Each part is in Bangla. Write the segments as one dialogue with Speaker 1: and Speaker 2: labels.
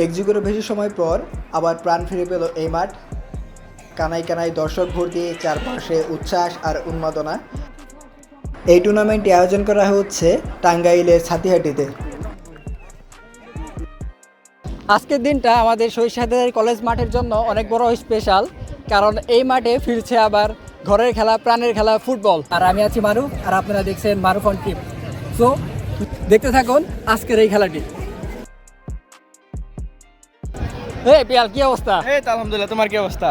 Speaker 1: এক যুগেরও বেশি সময় পর আবার প্রাণ ফিরে পেল এই মাঠ। কানাই কানাই দর্শক ভর্তি চারপাশে উচ্ছ্বাস আর উন্মাদনা। এই টুর্নামেন্টটি আয়োজন করা হচ্ছে টাঙ্গাইলের ছাতিহাটিতে
Speaker 2: আজকের দিনটা আমাদের শহীদ কলেজ মাঠের জন্য অনেক বড় স্পেশাল কারণ এই মাঠে ফিরছে আবার ঘরের খেলা, প্রাণের খেলা, ফুটবল। আর আমি আছি মারুফ, আর আপনারা দেখছেন মারুফ অন টিম সো দেখতে থাকুন আজকের এই খেলাটি। এই পিয়াল কি অবস্থা?
Speaker 3: এই তো আলহামদুলিল্লাহ তোমার কি অবস্থা?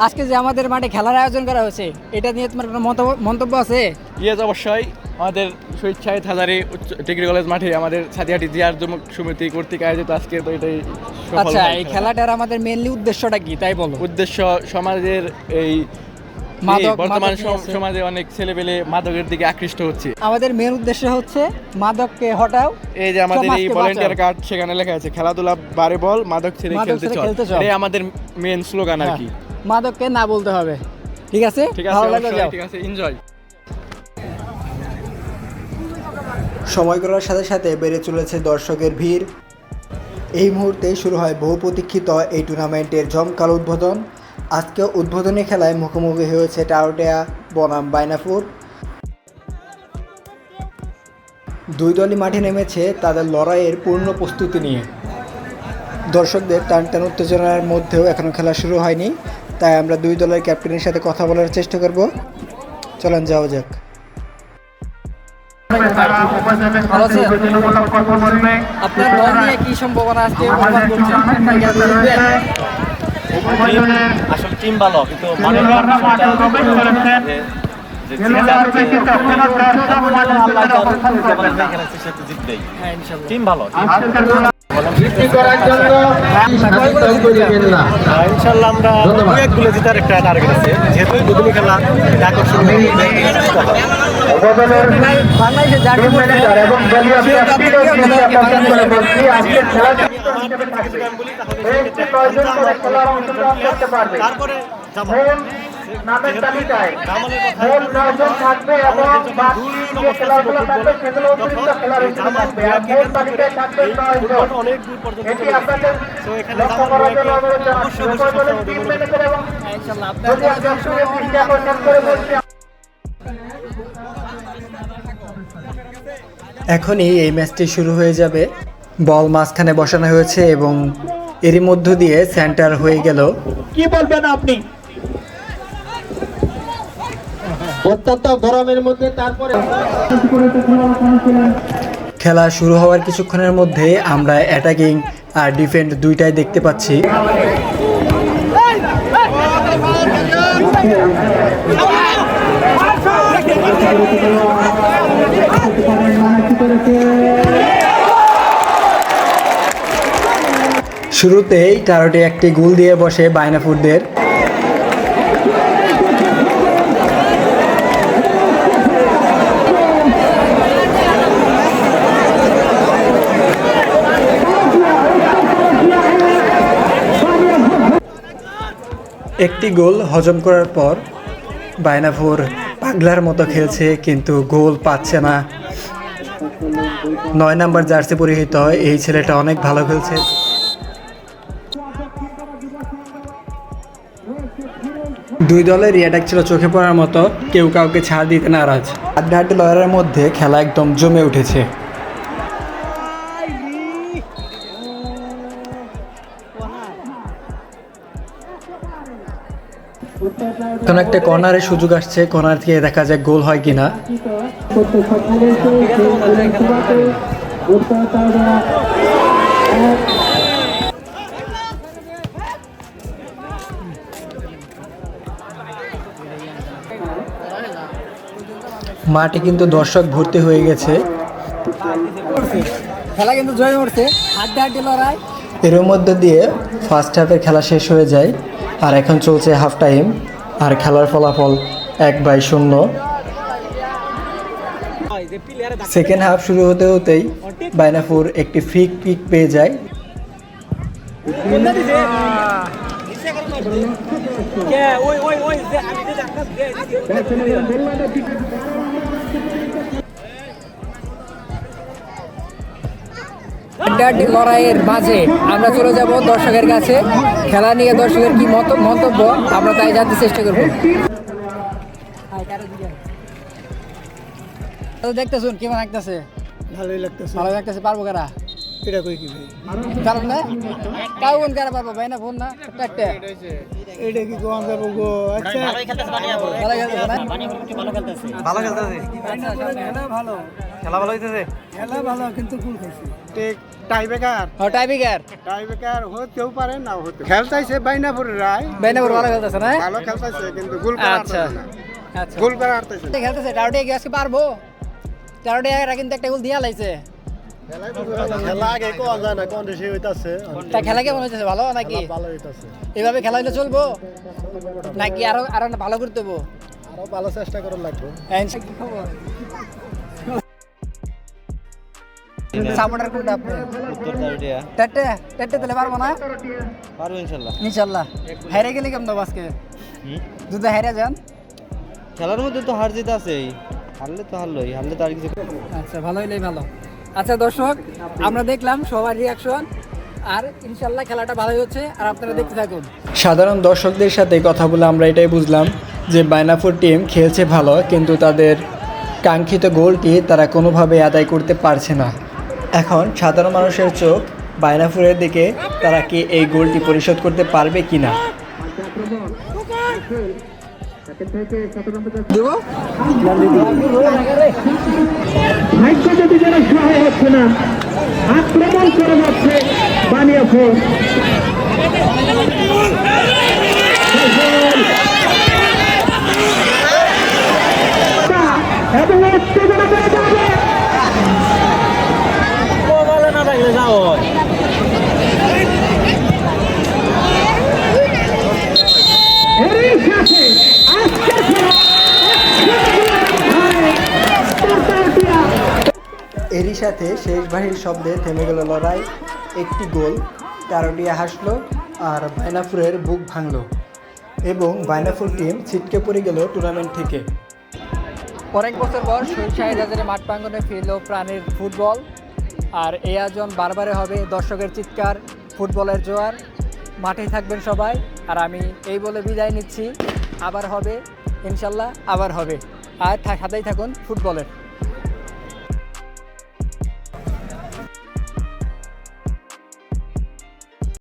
Speaker 2: আজকে যে আমাদের মাঠে খেলার আয়োজন করা হয়েছে এটা নিয়ে তোমার কোনো মন্তব্য- আছে?
Speaker 3: ইয়েস অবশ্যই। আমাদের শহীদ শাহিদ হাজারি উচ্চ ডিগ্রি কলেজ মাঠে আমাদের সাথিহাটি জিয়ার যুবক সমিতি কর্তৃক আয়োজিত আজকে তো এটাই
Speaker 2: আচ্ছা এই খেলাটার আমাদের মেনলি উদ্দেশ্যটা কি? তাই বলো।
Speaker 3: উদ্দেশ্য সমাজের এই বর্তমান। সমাজে অনেক ছেলেপেলে মাদকের দিকে আকৃষ্ট হচ্ছে।
Speaker 2: আমাদের মেন উদ্দেশ্য হচ্ছে মাদককে হটাও
Speaker 3: এই যে আমাদের এই ভলেন্টিয়ার কার্ড সেখানে লেখা আছে খেলাধুলা বারে বল মাদক ছেড়ে খেলতে চল। এটাই আমাদের মেন স্লোগান আর
Speaker 2: হ্যাঁ,
Speaker 3: কি।
Speaker 2: মাদককে না বলতে হবে। ঠিক আছে?
Speaker 3: ঠিক আছে
Speaker 2: ভালো লাগল যাও।
Speaker 3: ঠিক আছে এনজয়
Speaker 1: সময় করার সাথে সাথে বেড়ে চলেছে দর্শকের ভিড়। এই মুহূর্তে শুরু হয় বহু প্রতীক্ষিত এই টুর্নামেন্টের জমকাল উদ্বোধন। আজকে উদ্বোধনী খেলায় মুখোমুখি হয়েছে টাউটেয়া বনাম বাইনাপুর দুই দলই মাঠে নেমেছে তাদের লড়াইয়ের পূর্ণ প্রস্তুতি নিয়ে। দর্শকদের টান টান উত্তেজনার মধ্যেও এখনও খেলা শুরু হয়নি তাই আমরা দুই দলের ক্যাপ্টেনের সাথে কথা বলার চেষ্টা করব। চলেন যাওয়া যাক।
Speaker 2: আপনার দল নিয়ে কি সম্ভাবনা আজকে?
Speaker 4: আসলে টিম ভালো কিন্তু মনে হয়।
Speaker 2: হ্যাঁ
Speaker 4: টিম ভালো ইনশাল্লাহ আমরা এক গোলে জেতার একটা টার্গেট আছে। যেহেতু খেলা আকর্ষণ
Speaker 2: যার টিম হচ্ছে, সে কাপকে কেউ না দেয়, বাংলাদেশে।
Speaker 4: তারপরে
Speaker 5: নামের তালিকায় মোট নয়জন থাকবে এবং বাকি যে খেলাগুলো থাকবে সেগুলো অতিরিক্ত খেলার হিসেবে থাকবে আর মোট তালিকায় থাকবে নয়জন
Speaker 4: অনেক দূর পর্যন্ত
Speaker 5: এটি আপনাদের লক্ষ্য করার জন্য অনুরোধ জানাচ্ছি উভয় টিম ম্যানেজার এবং
Speaker 2: হ্যাঁ,
Speaker 5: যদি
Speaker 2: আপনার
Speaker 5: দর্শকের দৃষ্টি আকর্ষণ করে বলছি
Speaker 1: এখনই এই ম্যাচটি শুরু হয়ে যাবে বল মাঝখানে বসানো হয়েছে এবং এরই মধ্য দিয়ে সেন্টার হয়ে গেল।
Speaker 5: কি বলবেন আপনি? অত্যন্ত গরমের মধ্যে তারপরে
Speaker 1: খেলা শুরু হওয়ার কিছুক্ষণের মধ্যে আমরা অ্যাটাকিং আর ডিফেন্ড দুইটাই দেখতে পাচ্ছি। শুরুতেই টারোটে একটি গোল দিয়ে বসে বাইনাফুরদের একটি গোল হজম করার পর বাইনাফুর পাগলার মতো খেলছে, কিন্তু গোল পাচ্ছে না। নয় নাম্বার জার্সি পরিহিত হয় এই ছেলেটা অনেক ভালো খেলছে। দুই দলের রিয়াটাক ছিল চোখে পড়ার মতো। কেউ কাউকে ছাড় দিতে নারাজ। আড্ডাহাড্ডি লড়াইয়ের মধ্যে খেলা একদম জমে উঠেছে। কোন একটা কর্নারের সুযোগ আসছে। কর্নার থেকে দেখা যায় গোল হয় কিনা। মাঠে কিন্তু দর্শক ভর্তি হয়ে গেছে।
Speaker 2: খেলা কিন্তু জয় করছে হাড্ডা হাড্ডি লড়াই।
Speaker 1: এর মধ্যে দিয়ে ফার্স্ট হাফের খেলা শেষ হয়ে যায় আর এখন চলছে হাফ টাইম আর খেলার ফলাফল এক বাই শূন্য। সেকেন্ড হাফ শুরু হতে হতেই বাইনাপুর একটি ফ্রি কিক পেয়ে যায়।
Speaker 2: ইন্টারটি লড়াইয়ের মাঝে আমরা চলে যাব দর্শকের কাছে। খেলা নিয়ে দর্শকের কি মত মন্তব্য? আমরা তাই জানতে চেষ্টা করব। দেখতে শুন কেমন লাগতেছে?
Speaker 6: ভালোই লাগতেছে।
Speaker 2: ভালো লাগতেছে পারব কারা?
Speaker 6: এটা কই কি ভাই?
Speaker 2: কারণ না? কাউ কোন কারা পারব? ভাই না ফোন না?
Speaker 6: এটা কি কোন যাব গো? আচ্ছা।
Speaker 2: ভালো খেলতেছে না
Speaker 3: ভালো খেলতেছে?
Speaker 2: খেলা ভালো
Speaker 3: খেলা ভালো। হইতেছে?
Speaker 6: খেলা ভালো কিন্তু কুল খাইছে। টেক টাই বেকার
Speaker 2: ও টাইপিকার
Speaker 6: টাই বেকার হতেও পারে না হতে খেলতাইছে বাইনাপুর রায়।
Speaker 2: বেনাপুর ভালো খেলতেছে না?
Speaker 6: ভালো খেলতাইছে কিন্তু গোল করা
Speaker 2: আচ্ছা
Speaker 6: আচ্ছা। গোল করা আরতাইছে না।
Speaker 2: খেলতেছে টাউটে কি আজকে পারব? টাউটে এরা কিন্তু একটা গোল দিয়া লাইছে।
Speaker 6: খেলা আগে কোন যায় না কোন দেশে হইতাছে
Speaker 2: তা খেলা কেমন হইতেছে ভালো নাকি
Speaker 6: ভালো হইতাছে
Speaker 2: এভাবে খেলা হইলে চলবো? নাকি আরও আরও ভালো করতে হব
Speaker 6: আরও ভালো চেষ্টা করা লাগবে।
Speaker 2: সাপোর্টার কোনটা আপনি টেটে টেটে তাহলে পারব না?
Speaker 3: পারব ইনশাল্লাহ।
Speaker 2: ইনশাল্লাহ। হেরে গেলে কেমন আজকে? যদি হেরে যান।
Speaker 3: খেলার মধ্যে তো হার জিত আছেই। হারলে তো হারলোই হারলে তো আর কিছু
Speaker 2: আচ্ছা ভালো হইলেই ভালো। আচ্ছা দর্শক, আমরা দেখলাম সবার রিয়াকশন আর ইনশাল্লাহ খেলাটা ভালোই হচ্ছে, আর আপনারা দেখতে থাকুন।
Speaker 1: সাধারণ দর্শকদের সাথে কথা বলে আমরা এটাই বুঝলাম যে বাইনাফুর টিম খেলছে ভালো, কিন্তু তাদের কাঙ্ক্ষিত গোলটি তারা কোনোভাবে আদায় করতে পারছে না। এখন সাধারণ মানুষের চোখ বাইনাফুরের দিকে, তারা কি এই গোলটি পরিশোধ করতে পারবে কি না
Speaker 2: দেবো?
Speaker 5: ভাগ্য যদি যেন সহায় হচ্ছে না আক্রমণ করে যাচ্ছে বানিয়াপুর এবং উত্তেজনা বেড়ে যাবে এরই সাথে আজকের খেলা টার্টাটিয়া
Speaker 1: এরই সাথে শেষ বাহির শব্দে থেমে গেল লড়াই। একটি গোল তেরোটিয়া হাসলো আর বাইনাফুরের বুক ভাঙল এবং বাইনাফুর টিম ছিটকে পড়ে গেল টুর্নামেন্ট থেকে।
Speaker 2: অনেক বছর পর শহীদ শাহিদ হাজারে মাঠ প্রাঙ্গনে ফিরল প্রাণের ফুটবল আর এই আয়োজন বারবারে হবে দর্শকের চিৎকার, ফুটবলের জোয়ার। মাঠেই থাকবেন সবাই আর আমি এই বলে বিদায় নিচ্ছি। আবার হবে, ইনশাল্লাহ আবার হবে। আর সাথেই থাকুন ফুটবলের।